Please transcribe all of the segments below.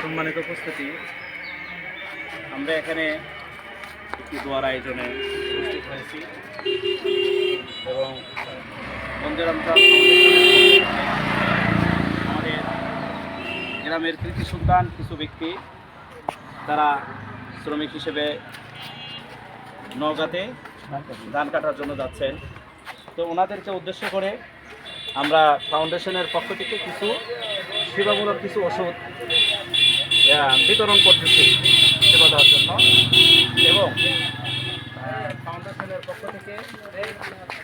সম্মানিত উপস্থিতি, আমরা এখানে একটি দোয়ার আয়োজনে উপস্থিত হয়েছি এবং আমাদের গ্রামের কৃতি সন্তান কিছু ব্যক্তি, তারা শ্রমিক হিসেবে নওগাঁতে ধান কাটার জন্য যাচ্ছেন। তো ওনাদেরকে উদ্দেশ্য করে আমরা ফাউন্ডেশনের পক্ষ থেকে কিছু সেবামূলক কিছু ওষুধ বিতরণ করতেছি সেবা দেওয়ার জন্য। এবং ফাউন্ডেশনের পক্ষ থেকে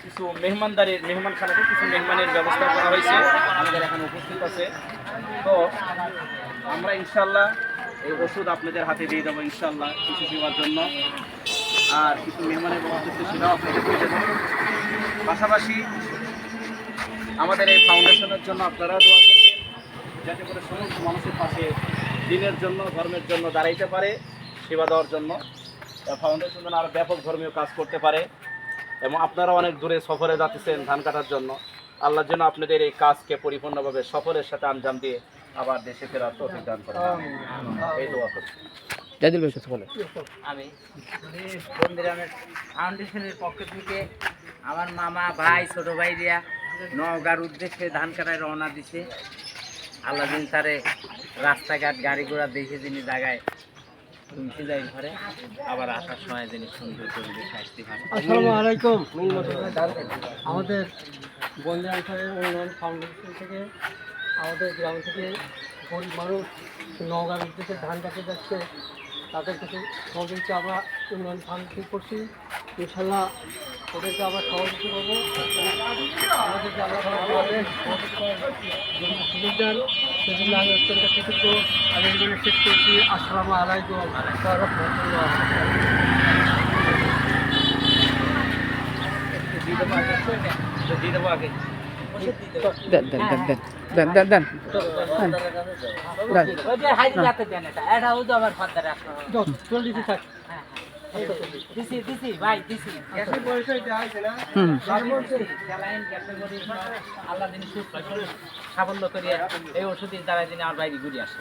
কিছু মেহমানদারির মেহমানখানাতে কিছু মেহমানের ব্যবস্থা করা হয়েছে। আমাদের এখানে উপস্থিত আছে। তো, আমরা ইনশাল্লাহ এই ওষুধ আপনাদের হাতে দিয়ে দেবো ইনশাল্লাহ কিছু সেবার জন্য। আর কিছু মেহমানের ব্যবস্থা সেটাও আপনাদের পাশাপাশি আমাদের এই ফাউন্ডেশনের জন্য আপনারা দোয়া করবেন যাতে করে সমস্ত মানুষের পাশে দিনের জন্য ধর্মের জন্য দাঁড়াইতে পারে সেবা দেওয়ার জন্য। ফাউন্ডেশন যেন আরও ব্যাপক ধর্মীয় কাজ করতে পারে এবং আপনারা অনেক দূরে সফরে যাচ্ছেন ধান কাটার জন্য। আল্লাহর জন্য আপনাদের এই কাজকে পরিপূর্ণভাবে সফরের সাথে আঞ্জাম দিয়ে আবার দেশে ফেরার তৌফিক দান করেন এই দোয়া করছি। জাদিল ভাই বলে আমি বন্দিরামের ফাউন্ডেশনের পক্ষ থেকে আমার মামা ভাই ছোট ভাইরা নওগাঁর উদ্দেশ্যে ধান কাটায় রওনা দিছে। আল্লাহ দিন তারে রাস্তাঘাট গাড়ি ঘোড়া দেখে যিনি জায়গায় তুলতে যাই ঘরে আবার আসার সময় যিনি সুন্দর পরিবেশ আসতে পারে আসসালামু আলাইকুম। আমাদের বন্ধুরা উন্নয়ন ফাউন্ডেশন থেকে আমাদের গ্রাম থেকে গরিব মানুষ নওগাঁর উদ্দেশ্যে ধান কাটতে যাচ্ছে। তাদের কিছু সহযোগিতা আমরা উন্নয়ন ফান্ড ঠিক করছি। ইনশাল্লাহ ওদেরকে আমরা সহযোগিতা করব। আমাদেরকে আল্লাহ জন্য আমি অত্যন্ত আলাইকুম দিয়ে দেবো আগে দেন দেন দেন দেন দেন দেন দেন। সাফল্য করিয়া এই ওষুধের দ্বারা দিনে আর বাইরে ঘুরে আসে।